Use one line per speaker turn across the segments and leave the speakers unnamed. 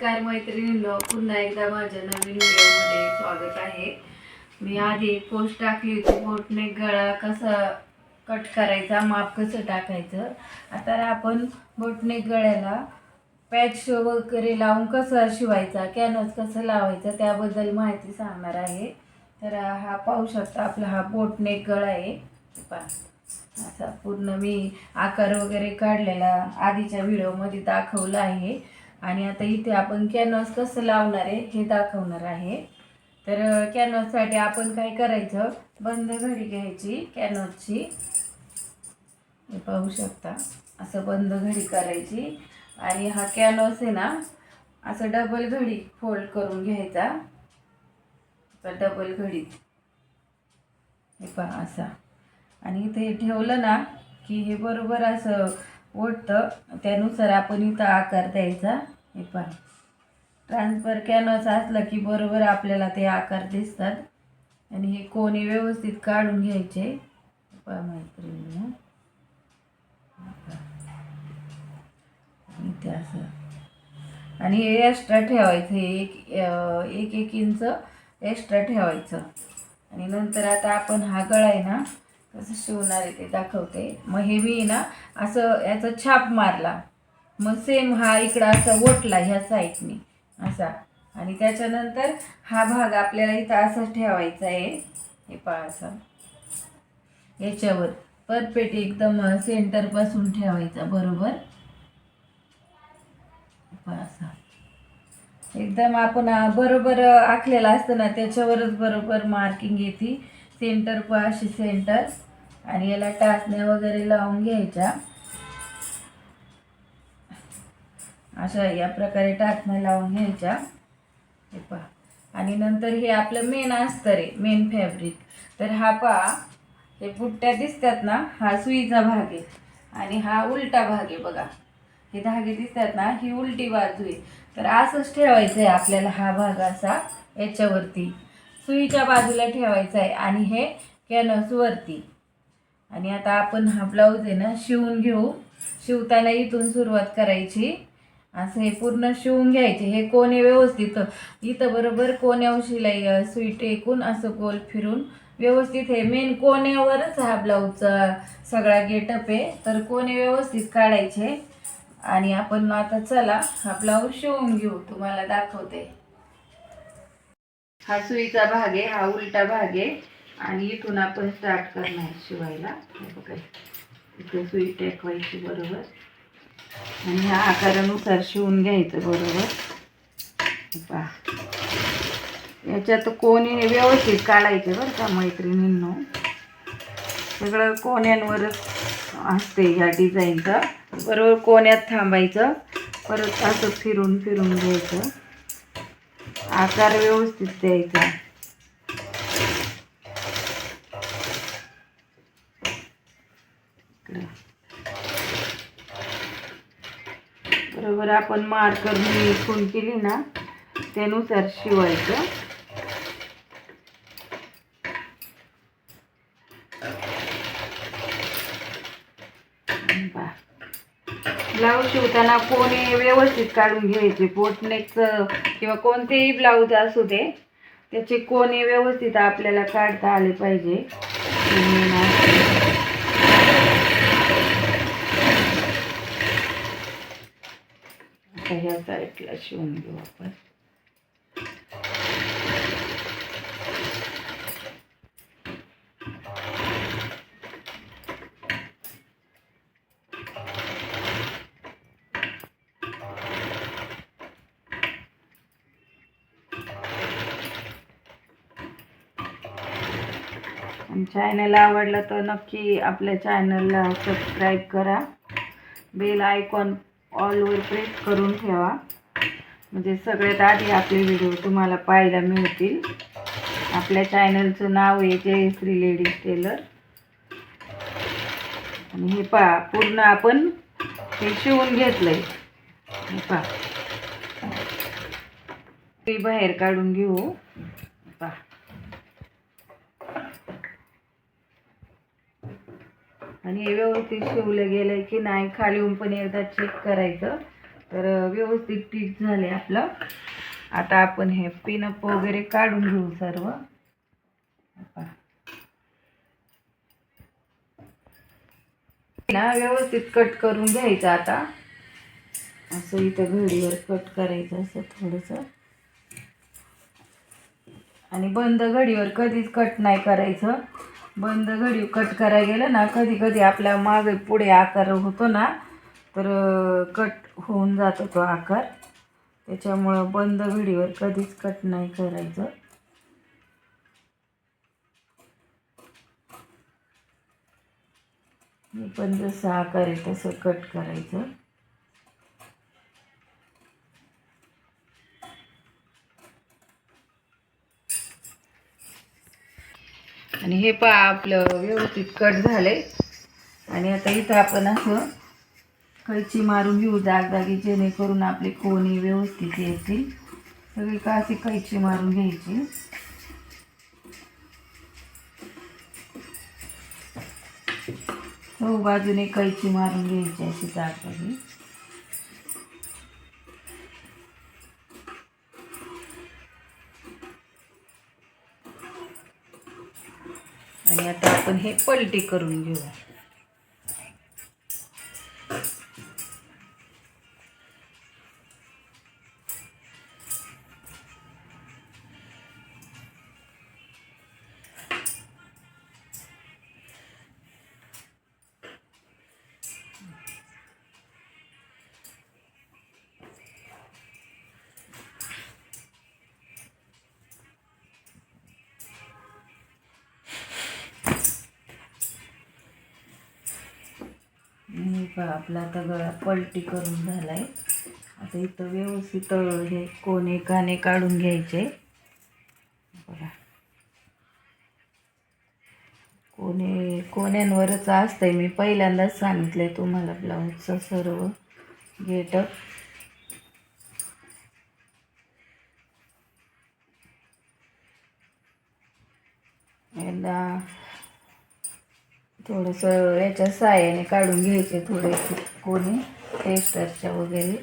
नमस्कार मैत्रिणींनो पुन्हा एकदा माझ्या नवीन व्हिडिओमध्ये स्वागत आहे. मी आधी पोस्ट टाकली होती बोटने गळा कसा कट करायचा माप कसं टाकायचं. आता आपण बोटने गळ्याला पॅच वगैरे लावून कसं शिवायचा कॅनव्हास कसं लावायचं त्याबद्दल माहिती सांगणार आहे. तर हा पाहू शकता आपला हा बोटने गळा आहे. पहा असा पूर्ण मी आकार वगैरे काढलेला आधीच्या व्हिडिओमध्ये दाखवला आहे. आणि आता इथे आपण कॅनव्हास कसं लावणार आहे हे दाखवणार आहे. तर कॅनव्हाससाठी आपण काय करायचं? बंद घडी घ्यायची कॅनव्हासची हे पाहू शकता. असं बंद घडी करायची. आणि हा कॅनव्हास आहे ना असं डबल घडी फोल्ड करून घ्यायचा. तर डबल घडी. हे पहा असा. आणि इथे हे ठेवलं ना की हे बरोबर असं ओढतं. त्यानुसार आपण इथं आकार द्यायचा. हे पहा. ट्रान्सफर कॅनव्हास असलं की बरोबर आपल्याला ते आकार दिसतात. आणि हे कोणी व्यवस्थित काढून घ्यायचे. हे पहा मैत्रिणींनो. असं. आणि हे एक्स्ट्रा ठेवायचं. हे एक एक एक इंच एक्स्ट्रा ठेवायचं. आणि नंतर आता आपण हा गळा आहे ना कसं शिवणार आहे ते दाखवते. मग हे मी ना असं याचा छाप मारला. मग सेम हा इकडं असा ओटला ह्या साईडने असा. आणि त्याच्यानंतर हा भाग आपल्याला इथं असा ठेवायचा आहे. हे पहा असा. याच्यावर परफेक्ट एकदम सेंटरपासून ठेवायचा बरोबर? असा. एकदम आपण बरोबर आखलेला आखलेलं असतं ना त्याच्यावरच बरोबर मार्किंग येते. सेंटर पाशी सेंटर आणि याला टाचण्या वगैरे लावून घ्यायच्या. अशा या प्रकारे टाकण्या लावून घ्यायच्या. हे पहा. आणि नंतर हे आपलं मेन अस्तर आहे मेन फॅब्रिक तर हा पहा हे पुट्ट्या दिसतात ना हा सुईचा भाग आहे. आणि हा उलटा भाग आहे बघा. हे धागे दिसतात ना ही उलटी बाजू आहे. तर असंच ठेवायचं आहे आपल्याला हा भाग असा याच्यावरती. सुईच्या बाजूला ठेवायचा आहे आणि हे कॅनसवरती आणि आता आपण हा ब्लाऊज आहे ना शिवून घेऊ. शिवताना इथून सुरुवात करायची. असं हे पूर्ण शिवून घ्यायचे. हे कोणे व्यवस्थित इथं बरोबर कोण्या शिलाई सुई टेकून असं गोल फिरून व्यवस्थित हे मेन कोण्यावरच हा ब्लाऊजचा सगळा गेटअप आहे. तर कोणे व्यवस्थित काढायचे. आणि आपण आता चला हा ब्लाऊज शिवून घेऊ. तुम्हाला दाखवते. हा सुईचा भाग आहे हा उलटा भाग आहे. आणि इथून आपण स्टार्ट करणार शिवायला. बघा. इथे सुई टेकवायची बरोबर. आणि ह्या आकारानुसार शिवून घ्यायचं बरोबर. पा याच्यात कोणी व्यवस्थित काढायचे बरं का मैत्रिणींनो. सगळं कोण्यांवरच असते ह्या डिझाईनचं बरोबर कोण्यात थांबायचं परत असं फिरून फिरून घ्यायचं. आकार व्यवस्थित द्यायचा इकडं. त्याच्यावर आपण मार्कर खून केली ना त्यानुसार शिवायचं. ब्लाऊज शिवताना कोणी व्यवस्थित काढून घ्यायचे पोटनेकचं किंवा कोणतेही ब्लाऊज असू दे त्याचे कोणी व्यवस्थित आपल्याला काढता आले पाहिजे हे main आहे. आता ह्या साईडला शिवून घेऊ आपण. चॅनल आवडलं तर नक्की आपल्या चॅनलला सबस्क्राईब करा. बेल आयकॉन ऑलवर प्रेस करून ठेवा. म्हणजे सगळ्यात आधी आपले व्हिडिओ तुम्हाला पाहायला मिळतील. आपल्या चॅनलचं नाव आहे जयश्री लेडीज टेलर आणि हे पहा पूर्ण आपण हे शिवून घेतलंय. हे पहा. बाहेर काढून घेऊ पहा आणि हे व्यवस्थित शिवलं गेलं की नाही खाली पण एकदा चेक करायचं. तर व्यवस्थित टीक झाले आपलं. आता आपण हे पिनअप वगैरे काढून घेऊ सर्व. ना व्यवस्थित कट करून घ्यायचं आता. असं इथं घडीवर कट करायचं असं थोडंसं. आणि बंद घडीवर कधीच कट नाही करायचं. बंद घडी कट करायला गेलं ना कधी कधी आपल्या मागे पुढे आकार होतो ना तर कट होऊन जातो तो आकार. त्याच्यामुळं बंद घडीवर कधीच कट नाही करायचं. पण जसं आकार आहे तसं कट करायचं. आणि हे पहा आपलं व्यवस्थित कट झालंय. आणि आता इथं आपण असं कैची मारून घेऊ जागजागी जेणेकरून आपले कोणी व्यवस्थित येतील. सगळी का अशी कैची मारून घ्यायची? हो बाजूने कैची मारून घ्यायची अशी जागजागी आणि आता आपण हे पलटी करून घेऊ आपला आता गळा पलटी करून झालाय. आता इथं व्यवस्थित हे कोणे काने काढून घ्यायचे. बघा. कोणे कोण्यांवरच असतंय. मी पहिल्यांदाच सांगितलं आहे तुम्हाला ब्लाऊजचं सर्व. गेटअप एकदा थोडंसं याच्या साह्याने काढून घ्यायचे थोडे कोणी टेस्टरच्या वगैरे.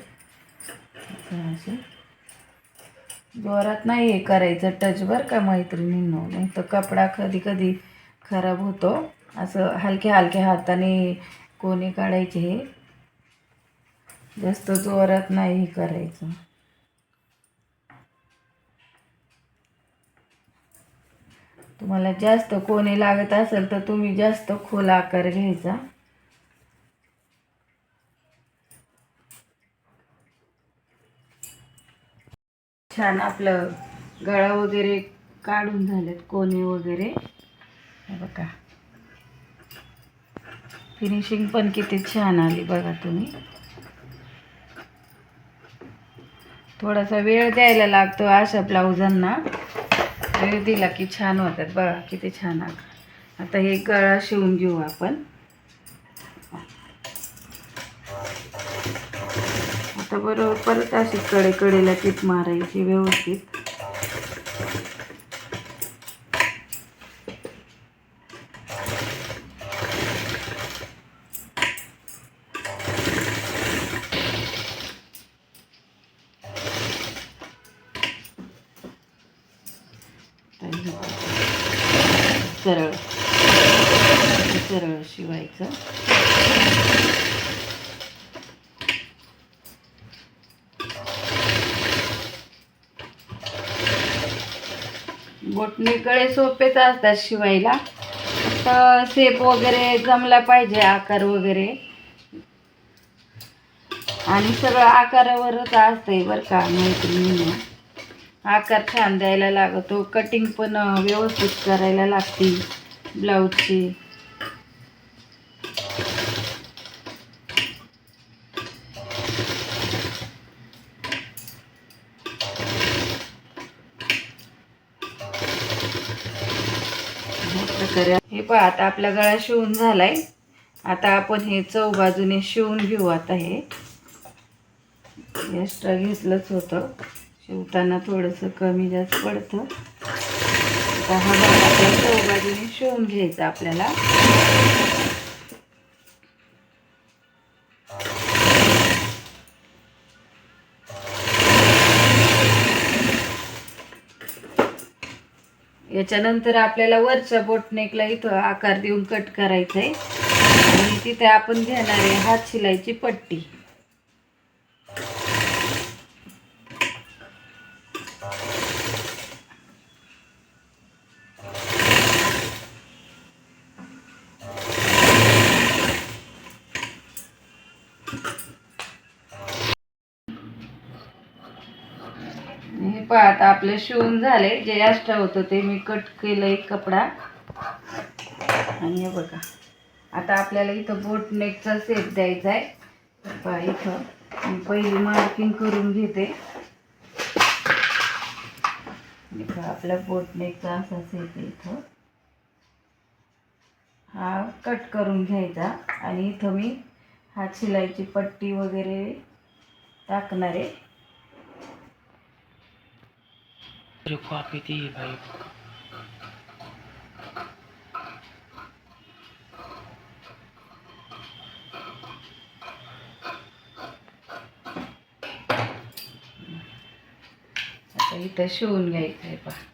असे. जोरात नाही हे करायचं टच बर का मैत्रिणींनो? नाही तर कपडा कधी कधी खराब होतो. असं हलक्या हलक्या हाताने कोणी काढायचे हे. जास्त जोरात नाही हे करायचं. तुम्हाला जास्त कोणी लागत असेल तर तुम्ही जास्त खोल आकार घ्यायचा. छान आपलं गळा वगैरे काढून झालेत कोणे वगैरे. बघा. फिनिशिंग पण किती छान आली बघा तुम्ही. थोडासा वेळ द्यायला लागतो अशा ब्लाऊजांना. वेळ दिला की छान होतात बघा किती छान आकार आता हे गळा शिवून घेऊ आपण. आता बरोबर परत अशी कडे कडेला टीप मारायची व्यवस्थित. सरळ. सरळ शिवायचं. बोटणीकडे सोपेच असतात शिवायला. सेप वगैरे जमला पाहिजे आकार वगैरे. आणि सगळं आकारावरच असतंय बरं का मैत्रिणींनो. आकार छान द्यायला लागतो. कटिंग पण व्यवस्थित करायला लागते ब्लाऊजची हे पहा आता आपला गळा शिवून झालाय. आता आपण हे चौ बाजूने शिवून घेऊ आता हे. एक्स्ट्रा घेतलंच होतं. शिवताना थोडंसं कमी जास्त पडतं. आता हा भाग आपल्या शिवून घ्यायचा आपल्याला. याच्यानंतर आपल्याला वरच्या बोटनेकला इथं आकार देऊन कट करायचा आहे आणि तिथे आपण घेणार आहे हात शिलाईची पट्टी. पहा आता आपलं शिवून झाले जे एक्स्ट्रा होतं ते मी कट केलं एक कपडा. आणि हे बघा. आता आपल्याला इथं बोट नेकचा सेट द्यायचा आहे. पहा इथं. पहिली मार्किंग करून घेते. इथं आपला बोट नेकचा असा सेट आहे इथं. हा कट करून घ्यायचा. आणि इथं मी हा शिलाईची पट्टी वगैरे टाकणार आहे.
कॉपी ती भाई
आता इथं शिवून घ्यायचं आहे पहा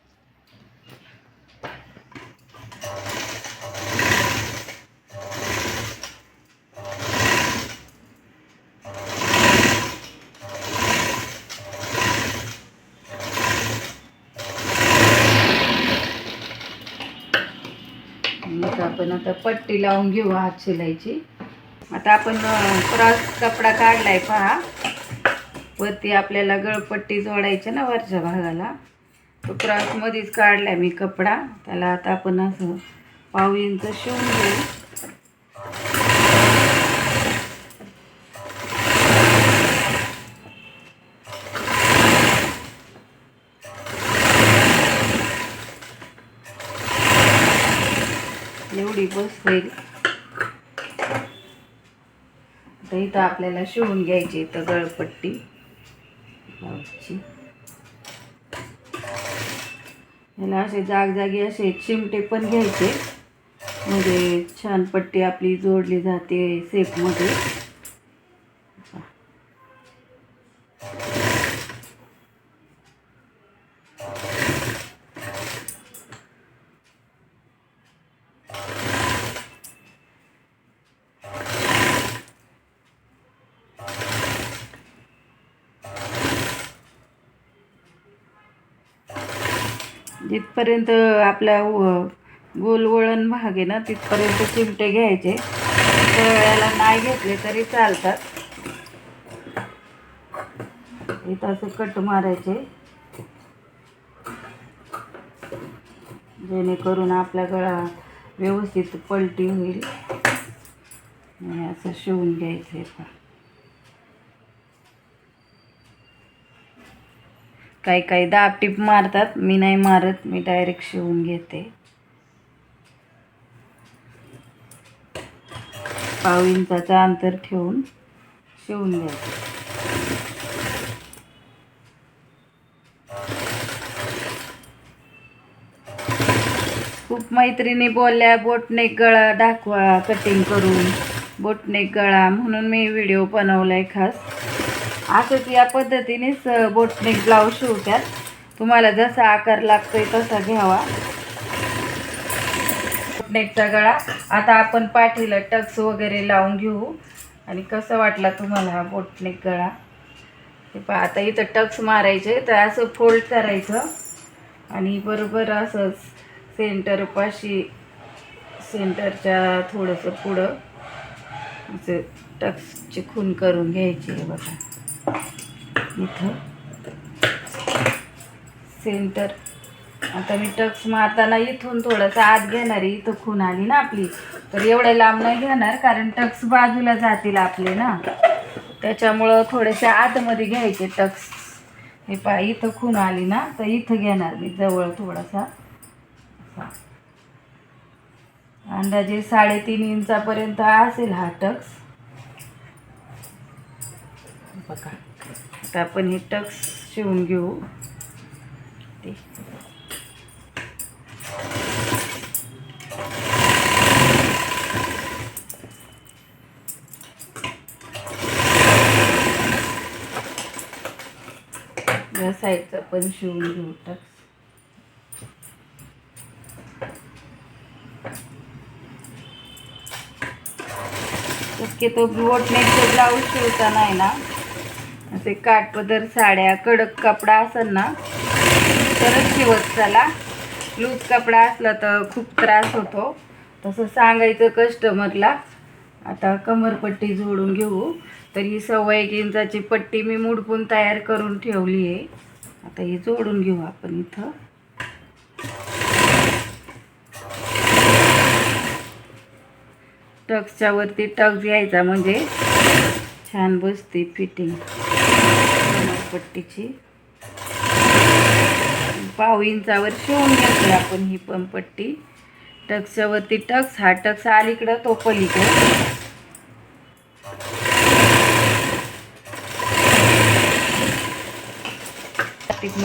मग आपण आता पट्टी लावून घेऊ हात शिलाईची. आता आपण क्रॉस कपडा काढलाय पहा. वरती आपल्याला गळपट्टी जोडायची ना वरच्या भागाला. तो क्रॉसमध्येच काढलाय मी कपडा. त्याला आता आपण असं पाव इंच शिवून घेऊ. बस होईल आता इथं आपल्याला शिवून घ्यायची इथं गळपट्टी. याला असे जागजागी असे चिमटे पण घ्यायचे. म्हणजे छान पट्टी आपली जोडली जाते सेपमध्ये जिथपर्यंत आपला व- गोल वळण भाग आहे ना तिथपर्यंत चिमटे घ्यायचे. तळ्याला वेळेला नाही घेतले तरी चालतात. इथं असं कट मारायचे. जेणेकरून आपला गळा व्यवस्थित पलटी होईल. आणि असं शिवून घ्यायचं. आहे काही काही दाब टीप मारतात. मी नाही मारत मी डायरेक्ट शिवून घेते. पाव इंचाचं अंतर ठेवून शिवून घ्यायचं खूप मैत्रिणी बोलल्या बोटनेक गळा दाखवा कटिंग करून बोटनेक गळा. म्हणून मी व्हिडिओ बनवलाय खास. असंच या पद्धतीनेच बोटनेक ब्लाऊज शिवतात. तुम्हाला जसा आकार लागतोय तसा घ्यावा. बोटनेकचा गळा. आता आपण पाठीला टक्स वगैरे लावून घेऊ. आणि कसं वाटला तुम्हाला हा बोटनेक गळा? हे पहा आता इथं टक्स मारायचे तर असं फोल्ड करायचं. आणि बरोबर असंच सेंटरपाशी सेंटरच्या थोडंसं पुढं असं टक्सची खून करून घ्यायची आहे बघा. इथं. सेंटर आता मी टक्स मारताना इथून थोडंसं आत घेणार आहे इथं खून आली ना आपली. तर एवढ्या लांब नाही घेणार कारण टक्स बाजूला जातील आपले ना. त्याच्यामुळं थोडेसे आतमध्ये घ्यायचे टक्स. हे पा इथं खून आली ना तर इथं घेणार मी जवळ थोडासा. अंदाजे साडेतीन इंचापर्यंत असेल हा टक्स. बघा. आता आपण हे टक्स शिवून घेऊ. ते. या साईडचं पण शिवून घेऊ टक्स. शक्यतो ब्लॉट नेटचं ब्लाऊज शिवताना आहे ना? असे काठपदर साड्या कडक कपडा असेल ना तरच शिवत चला. लूज कपडा असला तर खूप त्रास होतो. तसं सांगायचं कस्टमरला आता कमरपट्टी जोडून घेऊ. तर ही सव्वा एक इंचाची पट्टी मी मुडपून तयार करून ठेवली आहे. आता ही जोडून घेऊ आपण इथं. टक्सच्या वरती टक्स घ्यायचा म्हणजे छान बसते फिटिंग पट्टीची. पाव इंचावर शिवून घेतली आपण ही पण पट्टी. टक्सच्या टक्स हा टक्स अलीकडं तो पलीकडं. टिक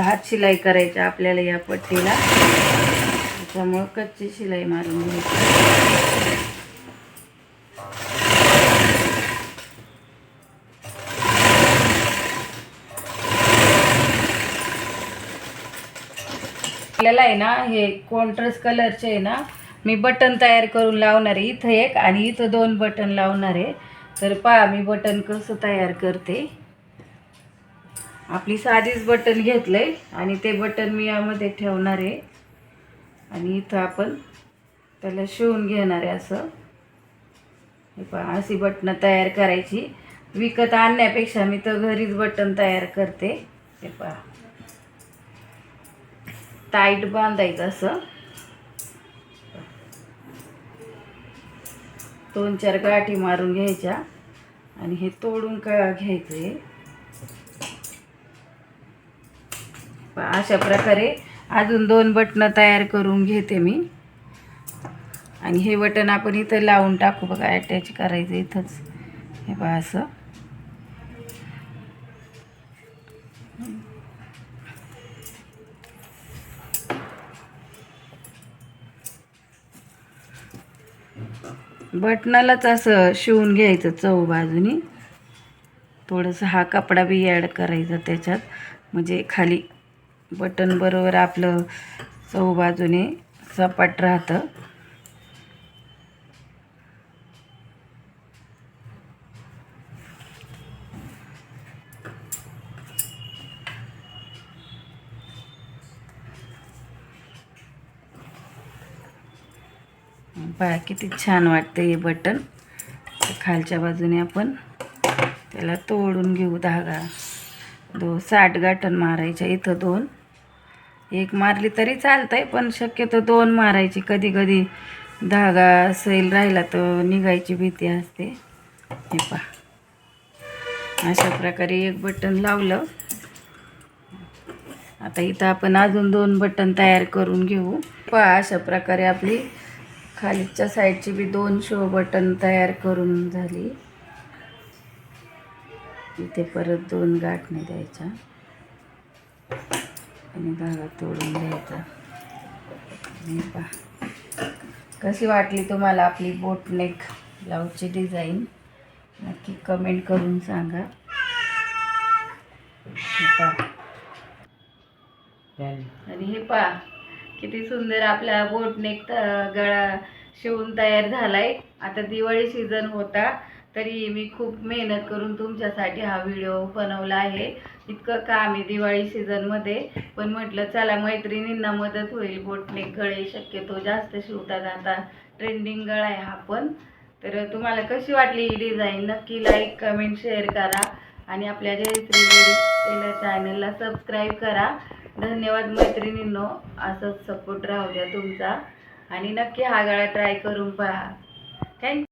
हात शिलाई करायची आपल्याला या पट्टीला. त्याच्यामुळं कच्ची शिलाई मारून घ्यायची. आपल्याला आहे ना हे कॉन्ट्रास्ट कलरचे आहे ना मी बटन तयार करून लावणार आहे. इथं एक आणि इथं दोन बटन लावणार आहे. तर पहा मी बटन कसं तयार करते. आपली साधीच बटन घेतलंय आणि ते बटन मी यामध्ये ठेवणार आहे. आणि इथं आपण त्याला शिवून घेणार आहे असं. हे पहा अशी बटणं तयार करायची. विकत आणण्यापेक्षा मी तर घरीच बटन तयार करते. हे पहा. टाईट बांधायचं असं. दोन चार गाठी मारून घ्यायच्या. आणि हे तोडून का घ्यायचं आहे प- अशा प्रकारे अजून दोन बटणं तयार करून घेते मी. आणि हे बटन आपण इथं लावून टाकू बघा अटॅच करायचं इथंच. हे बघा असं. बटनालाच असं शिवून घ्यायचं चव बाजूनी. थोडंसं हा कपडा बी ॲड करायचा त्याच्यात. म्हणजे खाली बटन बरोबर आपलं चौ बाजूने सपाट राहतं. पहा किती छान वाटतं हे बटन. खालच्या बाजूने आपण त्याला तोडून घेऊ. धागा दो साठ गाठण मारायच्या इथं दोन. एक मारली तरी चालतंय पण शक्यतो दोन मारायची. कधी कधी धागा सैल राहिला तर निघायची भीती असते. हे पहा. अशा प्रकारे एक बटन लावलं. आता इथं आपण अजून दोन बटन तयार करून घेऊ. पहा अशा प्रकारे आपली खालीच्या साईडची बी दोन शो बटन तयार करून झाली. इथे परत दोन गाठणे द्यायच्या. आणि धागा तोडून द्यायचा. पहा. कशी वाटली तुम्हाला आपली बोटनेक ब्लाऊजची डिझाईन नक्की कमेंट करून सांगा. आणि हे पहा किती सुंदर आपला बोटनेक गळा शिवून तयार झालाय. आता दिवाळी सीझन होता. तरी मी खूप मेहनत करून तुमच्यासाठी हा व्हिडिओ बनवला आहे. इतकं काम आहे दिवाळी सीझनमध्ये पण म्हटलं चला मैत्रिणींना मदत होईल. बोटनेक गळे शक्यतो जास्त शिवतात आता ट्रेंडिंग गळा आहे हा पण. तर तुम्हाला कशी वाटली ही डिझाईन नक्की लाईक कमेंट शेअर करा. आणि आपल्या जयश्री टेलर चॅनलला सबस्क्राईब करा. धन्यवाद मैत्रिणींनो. असंच सपोर्ट राहू द्या तुमचा. आणि नक्की हा गळा ट्राय करून पहा. थँक्यू